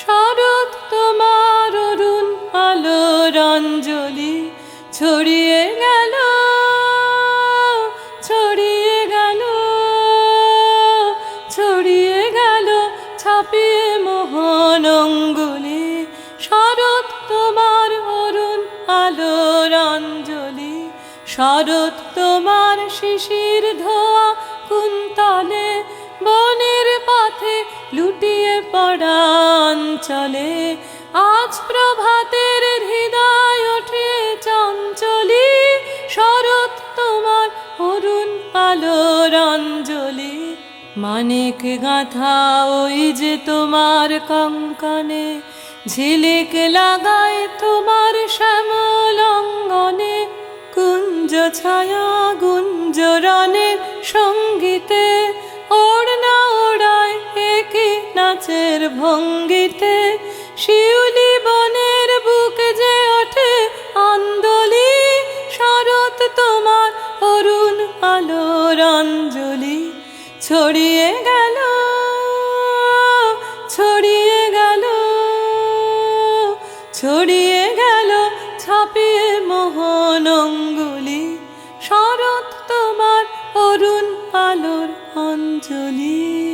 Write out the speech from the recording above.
শরৎ তোমার অরুণ আলোর অঞ্জলি ছড়িয়ে গেল ছড়িয়ে গেল ছড়িয়ে গেল, ছাপিয়ে মোহন অঙ্গুলি। শরৎ তোমার অরুণ আলোর অঞ্জলি শরৎ তোমার শিশির ধোয়া কুন্তলে, বনের পথে লুটিয়ে পড়া অঞ্চলে আজ প্রভাতের হৃদয় ওঠে চঞ্চলি। শরৎ তোমার অরুণ আলোর অঞ্জলি। মানিক গাঁথা ওই যে তোমার কঙ্কনে, ঝিলিক লাগায় তোমার শ্যামল অঙ্গনে। কুঞ্জ ছায়া গুঞ্জরণের সঙ্গীতে নাচের ভঙ্গিতে, শিউলি বনের বুকে যে ওঠে, আন্দোলি, শরৎ তোমার অরুণ আলোর অঞ্জলি। ছড়িয়ে গেল ছড়িয়ে গেল ছড়িয়ে গেল, ছাপিয়ে মোহন অঙ্গুলি। শরৎ তোমার অরুণ আলোর অঞ্জলি।